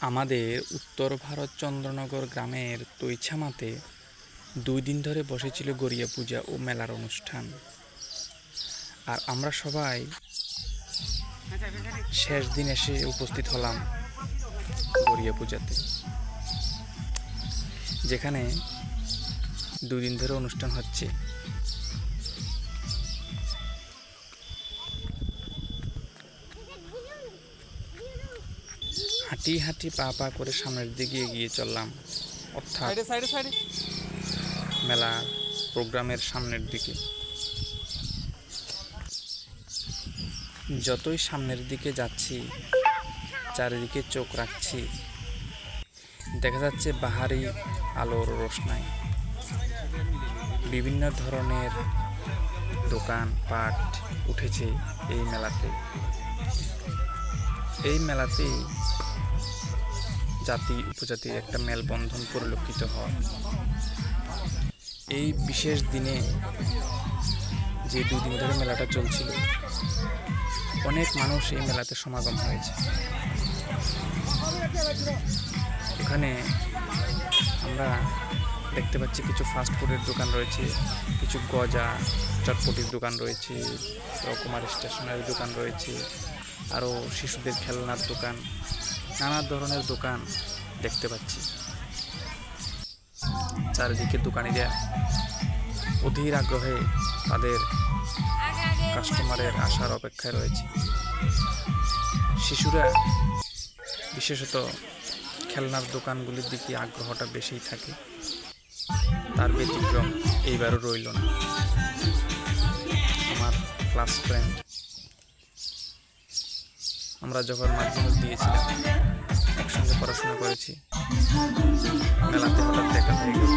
আমাদের উত্তর ভারত চন্দ্রনগর গ্রামের তৈছামাতে দুই দিন ধরে বসেছিল গড়িয়া পূজা ও মেলার অনুষ্ঠান। আর আমরা সবাই শেষ দিন এসে উপস্থিত হলাম গড়িয়া পূজাতে, যেখানে দুই দিন ধরে অনুষ্ঠান হচ্ছে। হাঁটি হাঁটি পা পা করে সামনের দিকে এগিয়ে চললাম। অর্থাৎ মেলা প্রোগ্রামের সামনের দিকে। যতই সামনের দিকে যাচ্ছি চারিদিকে চোখ রাখছি দেখা যাচ্ছে বাহারি আলোর রোশনাই বিভিন্ন ধরনের দোকান পাট উঠেছে এই মেলাতে। এই মেলাতেই জাতি উপজাতির একটা মেলবন্ধন পরিলক্ষিত হয়। এই বিশেষ দিনে যে দুদিন ধরে মেলাটা চলছিল, অনেক মানুষ এই মেলাতে সমাগম হয়েছে। এখানে আমরা দেখতে পাচ্ছি কিছু ফাস্ট ফুডের দোকান রয়েছে, কিছু গজা, চটপটির দোকান রয়েছে কুমার স্টেশনারি দোকান রয়েছে, আরও শিশুদের খেলনার দোকান। নানা ধরনের দোকান দেখতে পাচ্ছি। চারিদিকে দোকানিরা অধীর আগ্রহে তাদের কাস্টমারের আসার অপেক্ষায় রয়েছে। শিশুরা বিশেষত খেলনার দোকানগুলির দিকে আগ্রহটা বেশিই থাকে। তার ব্যতিক্রম এইবারও রইল না। আমার ক্লাস ফ্রেন্ড আমরা যখন মাধ্যমিক দিয়েছিলাম, একসঙ্গে পড়াশোনা করেছি। মেলাতে হঠাৎ দেখা হয়ে গেল।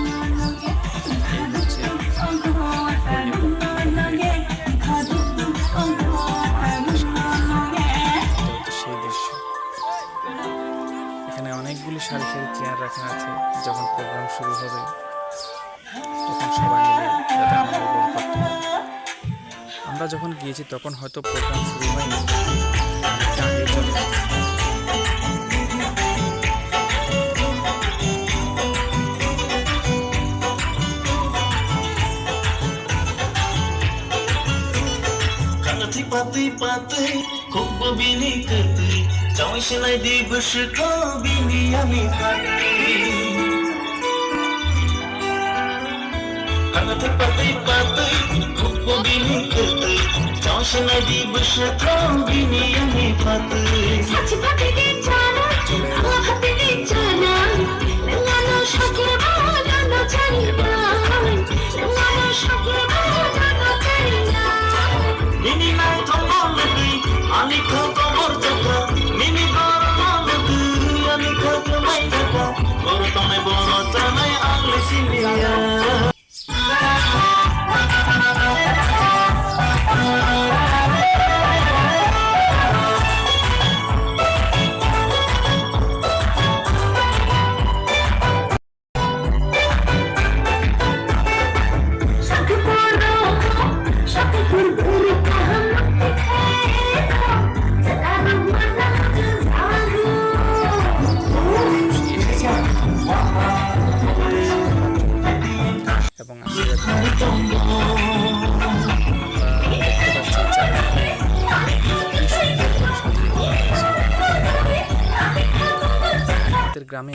দৃশ্য। এখানে অনেকগুলি সারি সারি চেয়ার রাখা আছে, যখন প্রোগ্রাম শুরু হবে, তখন সবাই পারে। আমরা যখন গিয়েছি, তখন হয়তো প্রোগ্রাম শুরু হয়নি। Patai patai খুব বিনি করতে চাই সেলাই দিবস বিনি আমি কাটি Kanati patai patai খুব বিনি করতে চাই সেলাই দিবস বিনি আমি পাতে সাথী পাখিকে জানা আমার হাতে জানা লানো সাথে লানো গ্রামে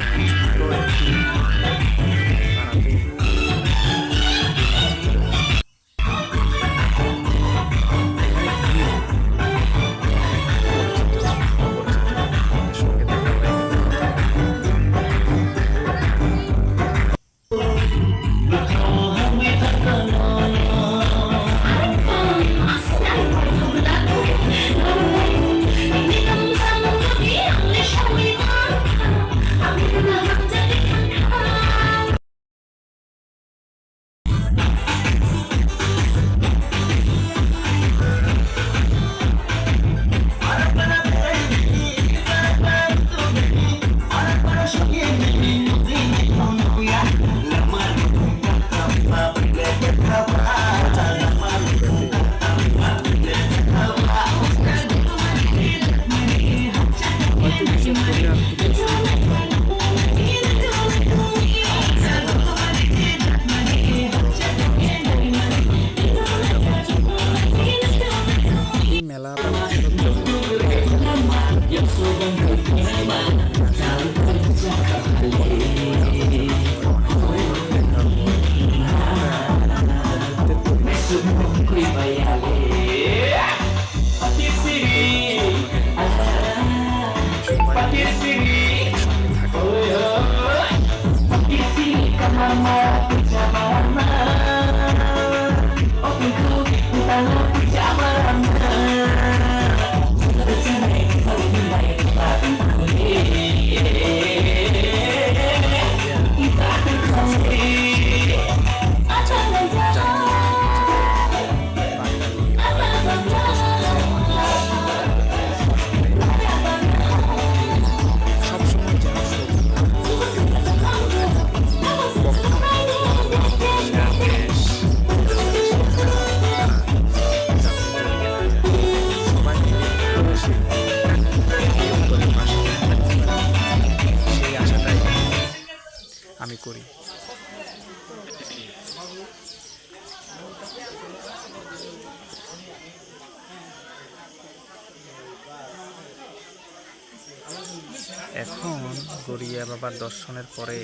বাবার দর্শনের পরে,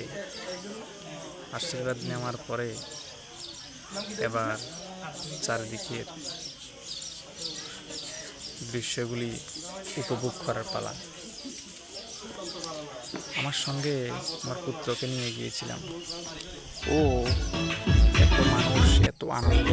আশীর্বাদ নেওয়ার পরে এবার চারিদিকের দৃশ্যগুলি উপভোগ করার পালা। আমার সঙ্গে আমার পুত্রকে নিয়ে গিয়েছিলাম। ও, এত মানুষ, এত আনন্দ।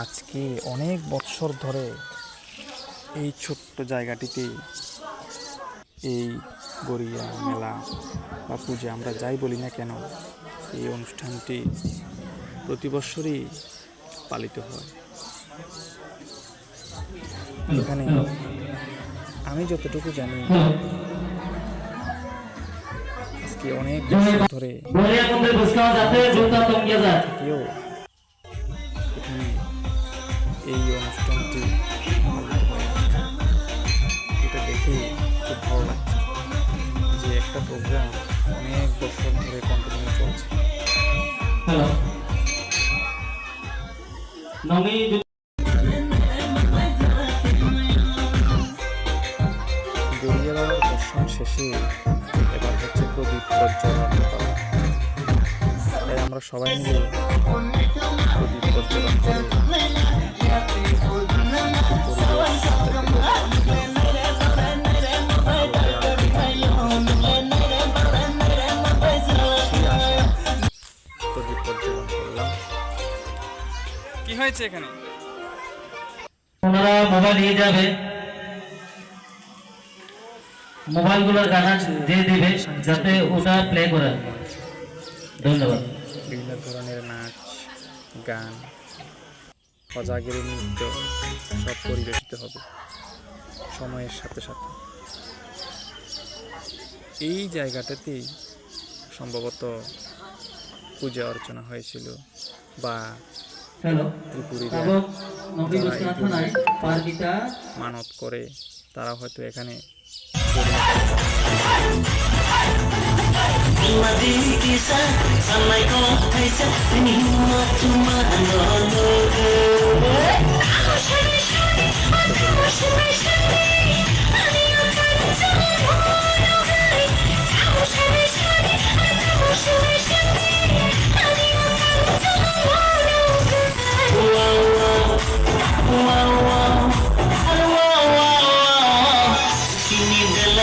আজকে অনেক বৎসর ধরে এই ছোট্ট জায়গাটিতে এই গড়িয়া, মেলা বা পূজা, আমরা যাই বলি না কেন, এই অনুষ্ঠানটি প্রতি বছরই পালিত হয়। এখানে আমি যতটুকু জানি, আজকে অনেক বছর ধরে এখানে এই অনুষ্ঠানটি नमी গড়িয়া বাবার দর্শন শেষে এবার হচ্ছে প্রদীপ প্রজ্বলন তাই আমরা সবাই মিলে হয়েছে এখানে। ওনারা মোবাইল নিয়ে যাবে। মোবাইলগুলোর গানা দিয়ে দিবে যাতে ওটা প্লে করে। ধন্যবাদ। বিভিন্ন ধরনের নাচ গান অজাগের নৃত্য সব পরিবেশিত হবে সময়ের সাথে সাথে। এই জায়গাটাতেই সম্ভবত পূজা অর্চনা হয়েছিল বা হ্যালো। এবং থানায় মানত করে তারা হয়তো এখানে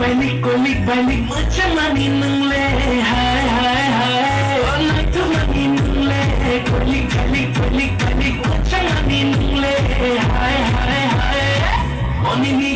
ಬಲಿ ಕೊಲಿ ಬಲಿ ಮಚ್ಚ ಮನಿ ನಂಗ್ಲೇ ಹಾ me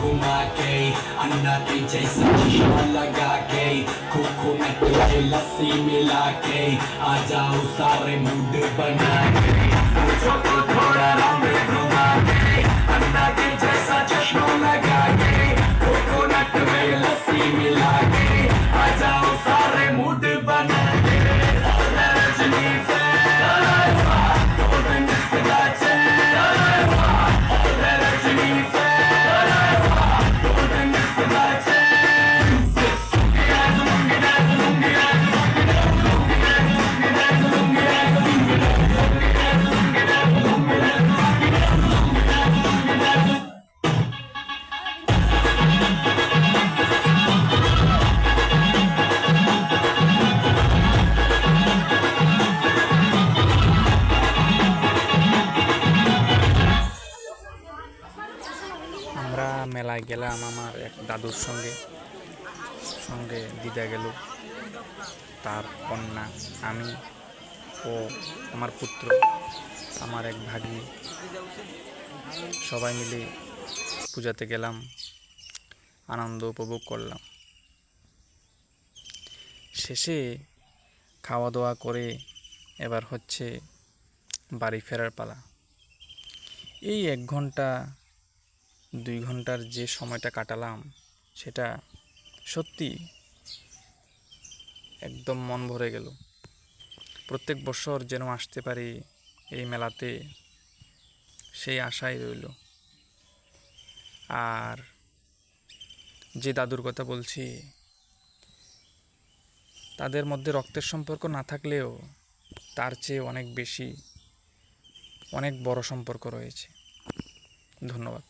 घुमा के अन्ना के जैसा चश्मा लगा के खोखो में तुझे लस्सी मिला के आ जाओ सारे मूड बना के थोड़ा দাদুর সঙ্গে সঙ্গে দিদা গেল। তার কন্যা, আমি ও আমার পুত্র, আমার এক ভাগ্নি, সবাই মিলে পূজাতে গেলাম, আনন্দ উপভোগ করলাম। শেষে খাওয়া দাওয়া করে এবার হচ্ছে বাড়ি ফেরার পালা। এই এক ঘণ্টা, দুই ঘণ্টার যে সময়টা কাটালাম সেটা সত্যি একদম মন ভরে গেল। প্রত্যেক বছর যেন আসতে পারি এই মেলাতে, সেই আশাই রইল। আর যে দাদুর কথা বলছি, তাদের মধ্যে রক্তের সম্পর্ক না থাকলেও তার চেয়ে অনেক বেশি, অনেক বড় সম্পর্ক রয়েছে। ধন্যবাদ।